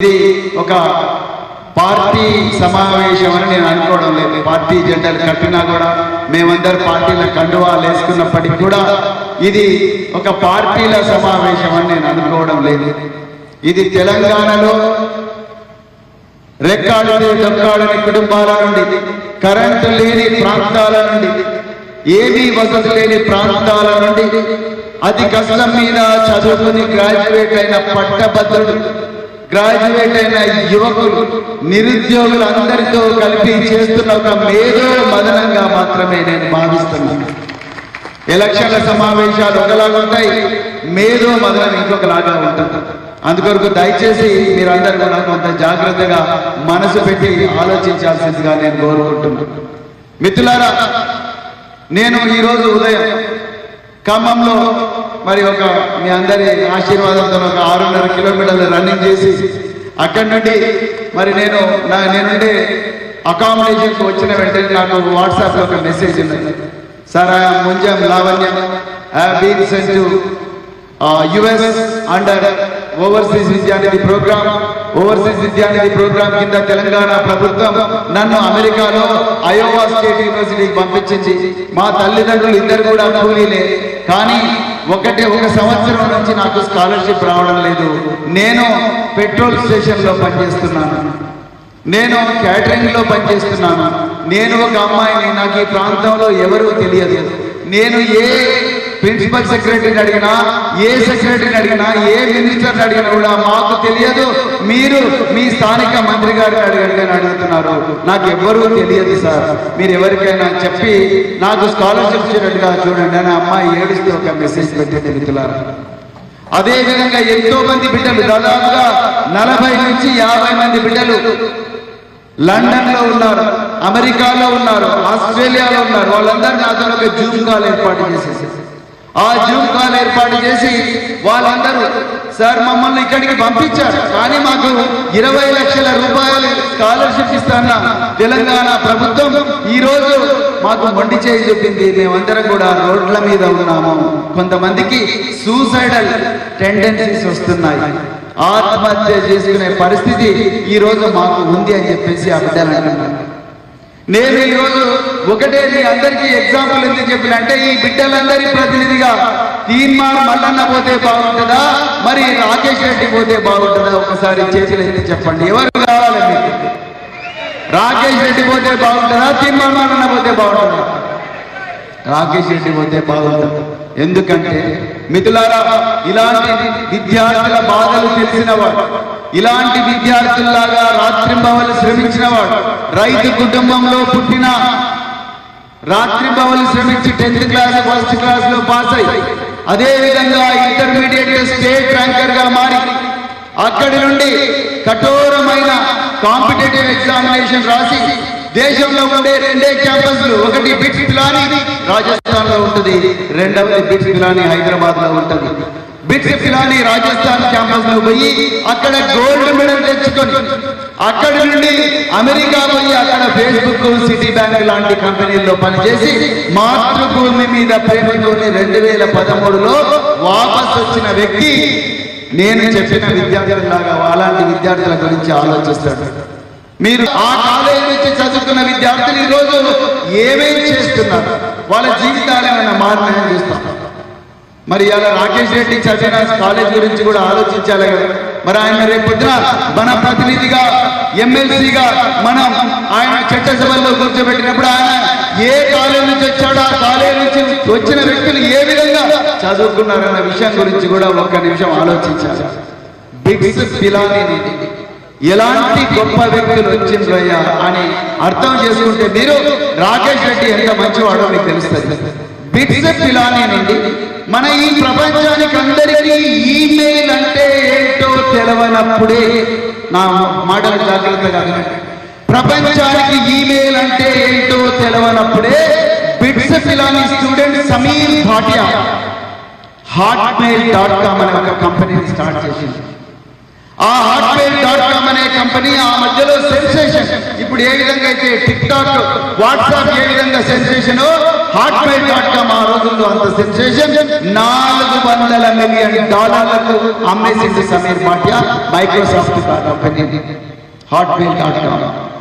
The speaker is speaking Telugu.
ఇది ఒక పార్టీ సమావేశం అని నేను అనుకోవడం లేదు. పార్టీ జెండాలు కట్టినా కూడా మేమందరూ పార్టీల కండువాలు వేసుకున్నప్పటికీ కూడా ఇది ఒక పార్టీల సమావేశం అని నేను అనుకోవడం లేదు. ఇది తెలంగాణలో రెక్కాడని దొక్కాడని కుటుంబాల నుండి కరెంటు లేని ప్రాంతాల నుండి ఏమీ వసతి లేని ప్రాంతాల నుండి అతి కష్టం మీద చదువుకుని గ్రాడ్యుయేట్ అయిన పట్టభద్రుడు గ్రాడ్యుయేట్ అయిన యువకులు నిరుద్యోగులు అందరితో కలిపి చేస్తున్న ఒక మేధో మదనంగా మాత్రమే నేను భావిస్తున్నాను. ఎలక్షన్ల సమావేశాలు ఒకలాగా ఉంటాయి మేధో మదనం ఇంకొకలాగా ఉంటుంది. అందుకొరకు దయచేసి మీరందరూ కూడా కొంత జాగ్రత్తగా మనసు పెట్టి ఆలోచించాల్సిందిగా నేను కోరుకుంటున్నాను మిత్రులారా నేను ఈరోజు ఉదయం ఖమ్మంలో మరి ఒక మీ అందరి ఆశీర్వాదంతో ఒక ఆరున్నర కిలోమీటర్లు రన్నింగ్ చేసి అక్కడి నుండి మరి నేను నా నేనుండే అకామిడేషన్కి వచ్చిన వెంటనే నాకు వాట్సాప్లో ఒక మెసేజ్ ఉన్నది sir I Munjam Lavanya I been sent to US under overseas Vidyanidhi program overseas Vidyanidhi program కింద తెలంగాణ ప్రభుత్వం నన్ను అమెరికాలో అయోవా స్టేట్ యూనివర్సిటీకి పంపించింది. మా తల్లిదండ్రులు ఇద్దరు కూడా కూలీలే. కానీ ఒకటే ఒక సంవత్సరం నుంచి నాకు స్కాలర్షిప్ రావడం లేదు. నేను పెట్రోల్ స్టేషన్లో పనిచేస్తున్నాను. నేను క్యాటరింగ్లో పనిచేస్తున్నాను. నేను ఒక అమ్మాయిని నాకు ఈ ప్రాంతంలో ఎవరు తెలియదు. నేను ఏ ప్రిన్సిపల్ సెక్రటరీని అడిగినా ఏ సెక్రటరీని అడిగినా ఏ మినిస్టర్ని అడిగినా కూడా మాకు తెలియదు. మీరు మీ స్థానిక మంత్రి గారిని అడగండి అని అడుగుతున్నారు. నాకు ఎవ్వరూ తెలియదు సార్. మీరు ఎవరికైనా చెప్పి నాకు స్కాలర్షిప్ ఇచ్చినట్టుగా చూడండి అని అమ్మాయి ఏడుస్తూ ఒక మెసేజ్ పెట్టింది మిత్రులారా. అదే విధంగా ఎంతో మంది బిడ్డలు దాదాపుగా నలభై నుంచి యాభై మంది బిడ్డలు లండన్లో ఉన్నారు అమెరికాలో ఉన్నారు ఆస్ట్రేలియాలో ఉన్నారు. వాళ్ళందరూ నాతో ఒక జూమ్ కాల్ ఏర్పాటు చేసేసారు. ఆ జూమ్ కాల్ ఏర్పాటు చేసి వాళ్ళందరూ సార్ మమ్మల్ని ఇక్కడికి పంపించారు. కానీ మాకు ఇరవై లక్షల రూపాయలు స్కాలర్షిప్ ఇస్తాన్న తెలంగాణ ప్రభుత్వం ఈ రోజు మాకు మొండి చేయి చెప్పింది మేమందరం కూడా రోడ్ల మీద ఉన్నాము. కొంతమందికి సూసైడల్ టెండెన్సీస్ వస్తున్నాయి. ఆత్మహత్య చేసుకునే పరిస్థితి ఈ రోజు మాకు ఉంది అని చెప్పేసి ఆ బిడ్డలు అంటున్నారు. నేను ఈ రోజు ఒకటే మీ అందరికీ ఎగ్జాంపుల్ ఎందుకు చెప్పిన అంటే ఈ బిడ్డలందరి ప్రతినిధిగా తీర్మానం మల్లన్న పోతే బాగుంటుందా? మరి రాకేష్ రెడ్డి పోతే బాగుంటుందా? ఒకసారి చేతులు ఎత్తి చెప్పండి. ఎవరు కావాలి మీకు? రాకేష్ రెడ్డి పోతే బాగుంటుందా? తీర్మానం మల్లన్న పోతే బాగుంటుందా? రాకేష్ రెడ్డి పోతే బాగుంటుంది? ఎందుకంటే మిథులారా ఇలాంటి విద్యార్థుల బాధలు తెలిసినవాడు ఇలాంటి విద్యార్థుల్లాగా రాత్రింబవలు శ్రమించినవాడు రైతు కుటుంబంలో పుట్టిన రాత్రింబవలు శ్రమించి టెన్త్ క్లాస్ ఫస్ట్ క్లాస్లో పాస్ అయ్యి అదే విధంగా ఇంటర్మీడియట్ స్టేట్ ర్యాంకర్గా మారి అక్కడి నుండి కఠోరమైన కాంపిటేటివ్ ఎగ్జామినేషన్ రాసి దేశంలో ఉండే రెండే క్యాంపస్లు ఒకటి బిట్స్ పిలాని రాజస్థాన్లో ఉంటుంది రెండవది బిట్స్ పిలాని హైదరాబాద్లో ఉంటుంది. బిట్స్ పిలాని రాజస్థాన్ క్యాంపస్లో పోయి అక్కడ గోల్డ్ మెడల్ తెచ్చుకొని అక్కడి నుండి అమెరికా పోయి అక్కడ ఫేస్బుక్ సిటీ బ్యాంక్ లాంటి కంపెనీల్లో పనిచేసి మాతృభూమి మీద ప్రేమతోనే రెండు వేల పదమూడులో వాపస్ వచ్చిన వ్యక్తి నేను చెప్పిన విద్యార్థులలాగా అలాంటి విద్యార్థుల గురించి ఆలోచిస్తాడు. మీరు ఆ కాలేజీ నుంచి చదువుకున్న విద్యార్థులు ఈ రోజు ఏమేమి చేస్తున్నారు? వాళ్ళ జీవితాలు ఏమైనా మారినాయని చూస్తాం. మరి ఇలా రాకేష్ రెడ్డి చదివిన కాలేజ్ గురించి కూడా ఆలోచించాలి కదా. మరి ఆయన రేపొద్దున మన ప్రతినిధిగా ఎమ్మెల్సీగా మనం ఆయన చట్టసభల్లో కూర్చోబెట్టినప్పుడు ఆయన ఏ కాలేజ్ నుంచి వచ్చాడో ఆ కాలేజ్ నుంచి వచ్చిన వ్యక్తులు ఏ విధంగా చదువుకున్నారన్న విషయం గురించి కూడా ఒక్క నిమిషం ఆలోచించాలి. బిగ్స్ పిలాని ఎలాంటి గొప్ప వ్యక్తులు వచ్చిందయ్యా అని అర్థం చేసుకుంటే మీరు రాకేష్ రెడ్డి ఎంత మంచివాడో మీకు తెలుస్తుంది. బిట్స్ పిలాని నుండి మన ఈ ప్రపంచానికి అందరికీ ఈమెయిల్ అంటే ఏంటో తెలవనప్పుడే నా మాటలు జాగ్రత్తగా ప్రపంచానికి ఈమెయిల్ అంటే ఏంటో తెలవనప్పుడే BITS Pilani student Sameer Bhatia Hotmail dot com అనే ఒక కంపెనీని స్టార్ట్ చేసింది. ఆ అనే కంపెనీ ఆ మధ్యలో సెన్సేషన్. ఇప్పుడు ఏ విధంగా అయితే టిక్ టాక్ వాట్సాప్ ఏ విధంగా sensation Hotmail dot com ఆ రోజుల్లో అంత సెన్సేషన్. నాలుగు వందల మిలియన్ డాలర్లకు అమ్మేసింది Sameer Bhatia Microsoft company. Hotmail dot com.